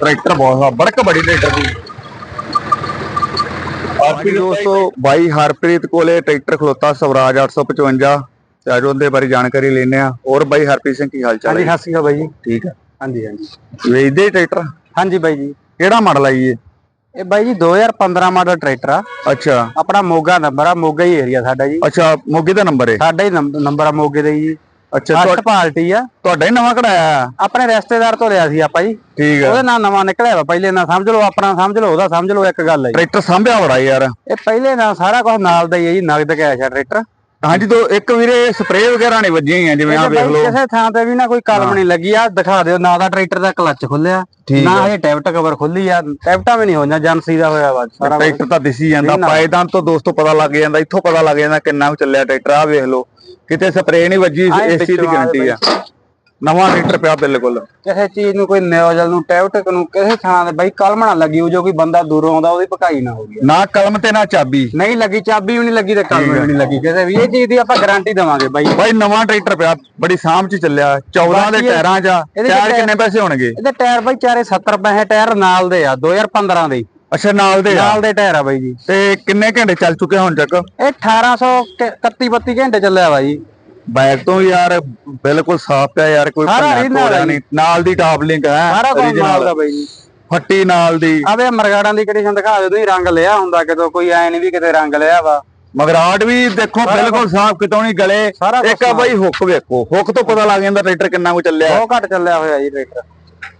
Tractor ਬਹੁਤ ਆ ਬੜਕ ਬੜੀ ਟਰੈਕਟਰ ਦੀ। ਆਪੀ ਦੋਸਤੋ ਬਾਈ ਹਰਪ੍ਰੀਤ ਕੋਲੇ ਟਰੈਕਟਰ ਖਲੋਤਾ ਸਵਰਾਜ 855 ਤੇ ਆਜੋ ਉਹਦੇ ਬਾਰੇ ਜਾਣਕਾਰੀ ਲੈਣੇ ਆ ਹੋਰ ਬਾਈ ਹਰਪ੍ਰੀਤ ਸਿੰਘ ਕੀ ਹਾਲ ਚਾਲ ਹਾਂਜੀ ਹੈ ਸ਼੍ਰੀ ਅਕਾਲ ਬਾਈ ਜੀ। ਠੀਕ ਹੈ ਹਾਂਜੀ ਹਾਂਜੀ। ਵੇਚਦੇ ਟਰੈਕਟਰ? ਹਾਂਜੀ ਬਾਈ ਜੀ। ਕਿਹੜਾ ਮਾਡਲ ਆ ਜੀ ਇਹ? ਇਹ ਬਾਈ ਜੀ 2015 ਮਾਡਲ ਟਰੈਕਟਰ ਆ। ਅੱਛਾ। ਆਪਣਾ ਮੋਗਾ ਨੰਬਰ ਆ ਮੋਗਾ ਹੀ ਏਰੀਆ ਸਾਡਾ ਜੀ। ਅੱਛਾ ਮੋਗੇ ਦਾ ਨੰਬਰ ਹੈ? ਸਾਡਾ ਹੀ ਨੰਬਰ ਆ ਮੋਗੇ ਦਾ ਜੀ। ਅੱਛਾ ਤੁਹਾ- ਪਾਰਟੀ ਆ। ਤੁਹਾਡਾ ਹੀ ਨਵਾਂ ਕਢਾਇਆ ਆਪਣੇ ਰਿਸ਼ਤੇਦਾਰ ਤੋਂ ਲਿਆ ਸੀ ਆਪਾਂ ਜੀ। ਠੀਕ ਹੈ ਉਹਦੇ ਨਾਲ ਨਵਾਂ ਨਿਕਲਿਆ ਵਾ। ਪਹਿਲੇ ਨਾਲ ਸਮਝ ਲਓ ਆਪਣਾ ਸਮਝ ਲਓ ਉਹਦਾ ਸਮਝ ਲਓ ਇੱਕ ਗੱਲ ਹੈ। ਟਰੈਕਟਰ ਸਾਂਭਿਆ ਬੜਾ ਯਾਰ। ਇਹ ਪਹਿਲੇ ਨਾਲ ਸਾਰਾ ਕੁਝ ਨਾਲ ਦਾ ਹੀ ਹੈ ਜੀ ਨਗਦ ਕੈਸ਼ ਆ ਟਰੈਕਟਰ। ਹਾਂਜੀ ਤੋਂ ਇੱਕ ਵੀਰੇ ਸਪਰੇਅ ਵਗੈਰਾ ਨਹੀਂ ਵੱਜੀਆਂ ਹੋਈਆਂ ਜਿਵੇਂ ਆ ਵੇਖ ਲਓ। ਕਿਸੇ ਥਾਂ ਤੇ ਵੀ ਨਾ ਕੋਈ ਕਲਮ ਨਹੀਂ ਲੱਗੀ ਆ ਦਿਖਾ ਦਿਓ ਨਾ ਦਾ ਟਰੈਕਟਰ ਦਾ ਕਲੱਚ ਖੁੱਲਿਆ ਨਾ ਇਹ ਟੈਪਟ ਕਵਰ ਖੁੱਲੀ ਆ ਟੈਪਟਾਂ ਵੀ ਨਹੀਂ ਹੋਈਆਂ ਏਜੰਸੀ ਦਾ ਹੋਇਆ ਵਾ ਸਾਰਾ। ਟਰੈਕਟਰ ਤਾਂ ਦਿਸੀ ਜਾਂਦਾ। ਪਾਇਦਾਨ ਤੋਂ ਦੋਸਤੋ ਪਤਾ ਲੱਗ ਜਾਂਦਾ ਇੱਥੋਂ ਪਤਾ ਲੱਗ ਜਾਂਦਾ ਕਿੰਨਾ ਚੱਲਿਆ ਟਰੈਕਟਰ ਆ ਵੇਖ ਲਓ। ਕਿਤੇ ਸਪਰੇਅ ਨਹੀਂ ਵੱਜੀ ਚੀਜ਼ ਦੀ ਗਾਰੰਟੀ ਆ। ਨਵਾਂ ਟਰੈਕਟਰ ਪਿਆ ਬਿਲਕੁਲ। ਕਿਸੇ ਚੀਜ਼ ਨੂੰ ਕੋਈ ਨਿਓਜਲ ਨੂੰ ਟੈਪਟ ਨੂੰ ਕਿਸੇ ਥਾਂ ਤੇ ਬਾਈ ਕਲਮ ਨਾ ਲੱਗੀ ਹੋ ਜੋ ਕੋਈ ਬੰਦਾ ਦੂਰੋਂ ਆਉਂਦਾ ਉਹਦੀ ਭਕਾਈ ਨਾ ਹੋ ਗਈ ਨਾ ਕਲਮ ਤੇ ਨਾ ਚਾਬੀ। ਨਹੀਂ ਲੱਗੀ ਚਾਬੀ ਵੀ ਨਹੀਂ ਲੱਗੀ ਤੇ ਕਲਮ ਵੀ ਨਹੀਂ ਲੱਗੀ। ਕਿਸੇ ਵੀ ਇਹ ਚੀਜ਼ ਦੀ ਆਪਾਂ ਗਾਰੰਟੀ ਦੇਵਾਂਗੇ ਬਾਈ। ਬਾਈ ਨਵਾਂ ਟਰੈਕਟਰ ਪਿਆ ਬੜੀ ਸਾਂਭ ਚ ਚੱਲਿਆ। 14 ਦੇ ਟਾਇਰਾਂ 'ਚ ਟਾਇਰ ਕਿੰਨੇ ਪੈਸੇ ਹੋਣਗੇ? ਇਹਦੇ ਟਾਇਰ ਬਾਈ ਚਾਰੇ 70 ਪੈਸੇ ਟਾਇਰ ਨਾਲ ਦੇ ਆ 2015 ਦੇ। ਅੱਛਾ ਨਾਲ ਦੇ ਨਾਲ ਦੇ ਟਾਇਰ ਆ ਬਾਈ ਜੀ। ਤੇ ਕਿੰਨੇ ਘੰਟੇ ਚੱਲ ਚੁੱਕੇ ਹੁਣ ਤੱਕ? ਇਹ 1831 32 ਘੰਟੇ ਚੱਲਿਆ ਜੀ। ਬੈਗ ਤੋਂ ਯਾਰ ਬਿਲਕੁਲ ਸਾਫ਼ ਪਿਆ ਯਾਰ ਕੋਈ ਸਾਰਾ ਆ ਨਹੀਂ। ਨਾਲ ਦੀ ਟਾਪ ਲਿੰਕ ਹੈ ਸਾਰਾ ਕੁਝ original। ਨਾਲ ਦਾ ਬਾਈ ਜੀ। ਫੱਟੀ ਨਾਲ ਦੀ। ਆਵੇ ਮਰਗਾੜਾਂ ਦੀ ਕੰਡੀਸ਼ਨ ਦਿਖਾ ਦਿਓ ਤੁਸੀਂ ਰੰਗ ਲਿਆ ਹੁੰਦਾ ਕਿਤੋਂ ਕੋਈ ਐ ਨਹੀਂ ਵੀ ਕਿਤੇ ਰੰਗ ਲਿਆ ਵਾ। ਮਗਰਾਟ ਵੀ ਦੇਖੋ ਬਿਲਕੁਲ ਸਾਫ਼ ਕਿਤੋਂ ਨਹੀਂ ਗਲੇ। ਸਾਰਾ ਕੁਛ ਇੱਕ ਆ ਬਾਈ ਹੁੱਕ ਵੇਖੋ ਹੁੱਕ ਤੋਂ ਪਤਾ ਲੱਗ ਜਾਂਦਾ ਟਰੈਕਟਰ ਕਿੰਨਾ ਕੁ ਚੱਲਿਆ। ਬਹੁਤ ਘੱਟ ਚੱਲਿਆ ਹੋਇਆ ਜੀ ਟਰੈਕਟਰ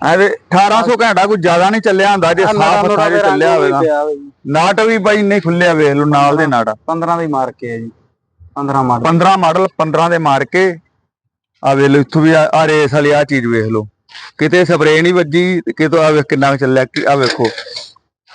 ਐਵੇਂ 1800 ਘੰਟਾ ਕੋਈ ਜ਼ਿਆਦਾ ਨਹੀਂ ਚੱਲਿਆ ਹੁੰਦਾ ਜੇ ਸਾਫ਼ 'ਚ ਚੱਲਿਆ ਹੋਵੇਗਾ ਨਾਟ ਵੀ ਬਾਈ ਨਹੀਂ ਖੁੱਲਿਆ ਵੇਖ ਲਓ ਨਾਲ ਦੇ ਨਾਟ। 15 ਦੀ ਮਾਰ ਕੇ ਹੈ ਜੀ। 15 ਮਾਡਲ। 15 ਮਾਡਲ 15 ਦੇ ਮਾਰ ਕੇ ਆ ਵੇਖ ਲਓ, ਇੱਥੋਂ ਵੀ ਆ ਰੇਸ ਵਾਲੀ ਆ ਚੀਜ਼ ਵੇਖ ਲਓ। ਕਿਤੇ ਸਪਰੇਅ ਨਹੀਂ ਵੱਜੀ ਤੇ ਕਿਤੋਂ ਆ ਵੇਖ ਕਿੰਨਾ ਕੁ ਚੱਲਿਆ ਆ ਵੇਖੋ।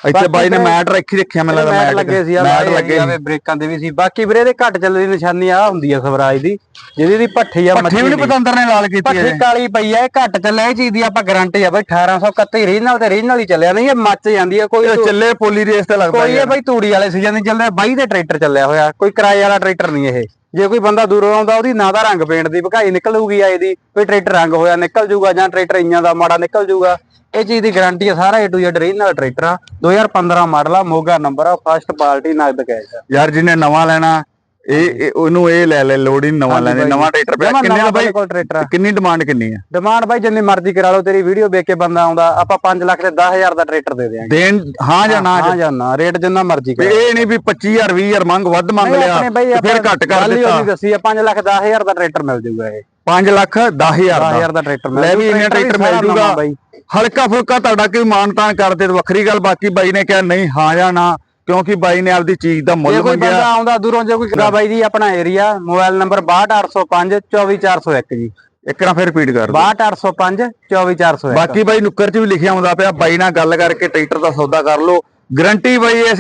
ਇੱਥੇ ਬਾਈ ਨੇ ਮੈਟ ਰੱਖੀ ਰੱਖਿਆ ਮੈਨੂੰ ਲੱਗਦਾ ਮੈਟ ਲੱਗੇ ਸੀ ਆ ਮੈਟ ਲੱਗੇ ਲੱਗੇ ਬ੍ਰੇਕਾਂ ਦੇ ਵੀ ਸੀ। ਬਾਕੀ ਵੀਰੇ ਦੇ ਘੱਟ ਚੱਲਣ ਦੀ ਨਿਸ਼ਾਨੀ ਆ ਹੁੰਦੀ ਆ ਸਵਰਾਜ ਦੀ ਜਿਹਦੀ ਦੀ ਪੱਠੀ ਆ ਪੱਠੀ ਵੀ ਨਹੀਂ ਪਤੰਦਰ ਨੇ ਲਾਲ ਕੀਤੀ ਹੈ ਪੱਠੀ ਕਾਲੀ ਪਈ ਆ ਇਹ ਘੱਟ ਚੱਲਿਆ ਇਹ ਚੀਜ਼ ਦੀ ਆਪਾਂ ਗਾਰੰਟੀ ਆ ਬਈ 1831 ਰੀਜਨਲ ਤੇ ਰੀਜਨਲ ਹੀ ਚੱਲਿਆ ਨਹੀਂ ਇਹ ਮੱਚ ਜਾਂਦੀ ਆ ਕੋਈ ਚੱਲੇ ਪੋਲੀ ਰੇਸ ਤੇ ਲੱਗਦਾ ਕੋਈ ਇਹ ਬਈ ਤੂੜੀ ਵਾਲੇ ਸੀਜ਼ਨ ਨਹੀਂ ਚੱਲਦਾ ਬਾਈ ਦੇ ਟਰੈਕਟਰ ਚੱਲਿਆ ਹੋਇਆ ਕੋਈ ਕਿਰਾਏ ਵਾਲਾ ਟਰੈਕਟਰ ਨਹੀਂ ਇਹ। ਜੇ ਕੋਈ ਬੰਦਾ ਦੂਰੋਂ ਆਉਂਦਾ ਉਹਦੀ ਨਾ ਦਾ ਰੰਗ ਪੇਂਟ ਦੀ ਭਕਾਈ ਨਿਕਲੂਗੀ ਆਏ ਦੀ ਕੋਈ ਟਰੈਕਟਰ ਰੰਗ ਹੋਇਆ ਨਿਕਲ ਜੂਗਾ ਜਾਂ ਟਰੈਕਟਰ ਇੰਜਾਂ ਦਾ ਮਾੜਾ ਨਿਕਲ ਜੂਗਾ। ਇਹ ਚੀਜ਼ ਦੀ ਗਾਰੰਟੀ ਆ ਸਾਰਾ A to Z regional tractor ਆ। 2015 ਮਾਡਲ ਆ ਮੋਗਾ ਨੰਬਰ ਆ ਫਸਟ ਪਾਰਟੀ ਨਗਦ ਕੈਸ਼ ਆ। ਯਾਰ ਜਿਹਨੇ ਨਵਾਂ ਲੈਣਾ ਇਹ ਇਹ- ਉਹਨੂੰ ਇਹ ਲੈ ਲੈ ਲੋੜ ਹੀ ਨੀ ਨਵਾਂ ਲੈਣੇ ਨਵਾਂ ਟਰੈਕਟਰ ਪਿਆ। ਜਮਾਂ ਕਿੰਨੇ ਨਵਾਂ ਬਾਈ? ਟਰੈਕਟਰ ਆ। ਕਿੰਨੀ ਡਿਮਾਂਡ ਕਿੰਨੀ ਹੈ ਡਿਮਾਂਡ ਬਾਈ ਜਿੰਨੀ ਮਰਜ਼ੀ ਕਰਾ ਲਓ ਤੇਰੀ ਵੀਡੀਓ ਵੇਖ ਕੇ ਬੰਦਾ ਆਉਂਦਾ ਆਪਾਂ 5 ਲੱਖ ਤੇ 10000 ਦਾ ਟਰੈਕਟਰ ਦੇ ਦੇਾਂਗੇ ਦੇਣ ਹਾਂ ਜਾਂ ਨਾ ਹਾਂ ਜਾਂ? ਨਾ ਰੇਟ ਜਿੰਨਾ ਮਰਜ਼ੀ ਤੇ ਕਰਾ ਇਹ ਨਹੀਂ ਵੀ 25000 20000 ਮੰਗ ਵੱਧ ਮੰਗ ਲਿਆ ਤੇ ਫਿਰ ਘੱਟ ਕਰ ਗੱਲ ਹੀ ਦਿੱਤਾ। ਉਹਦੀ ਦੱਸੀ ਆ 5 ਲੱਖ 10000 ਦਾ ਟਰੈਕਟਰ ਮਿਲ ਜੂਗਾ ਇਹ। 5 ਲੱਖ 10000 ਦਾ। 10000 ਦਾ ਟਰੈਕਟਰ ਮਿਲ ਲੈ ਵੀ ਇੰਨਾ ਟਰੈਕਟਰ ਮਿਲ ਜੂਗਾ। ਹਲਕਾ ਫੁਲਕਾ ਤੁਹਾਡਾ ਕੋਈ ਮਾਨਤਾਨ ਕਰਦੇ ਤੇ ਵੱਖਰੀ ਗੱਲ। ਬਾਕੀ ਬਾਈ ਨੇ ਕਿਹਾ ਨਹੀਂ ਹਾਂ ਜਾਂ ਨਾ ਕਿਉਂਕਿ ਬਾਈ ਨੇ ਆਪਦੀ ਚੀਜ਼ ਦਾ ਮੁੱਲ ਕੋਈ ਮੰਗਿਆ। ਬੰਦਾ ਆਉਂਦਾ ਦੂਰੋਂ ਜੇ ਕੋਈ ਕਰਾ ਬਾਈ ਜੀ ਆਪਣਾ ਏਰੀਆ ਮੋਬਾਈਲ ਨੰਬਰ 62805 24401 ਜੀ। ਇੱਕ ਨਾ ਫਿਰ ਰਿਪੀਟ ਕਰ ਦਿਓ। 62805 24401 ਬਾਕੀ ਬਾਈ ਨੁੱਕਰ 'ਚ ਵੀ ਲਿਖਿਆ ਹੁੰਦਾ ਪਿਆ। ਬਾਈ ਨਾਲ ਗੱਲ ਕਰਕੇ ਟਰੈਕਟਰ ਦਾ ਸੌਦਾ ਕਰ ਲਓ। ਗਰੰਟੀ ਬਾਈ ਇਸ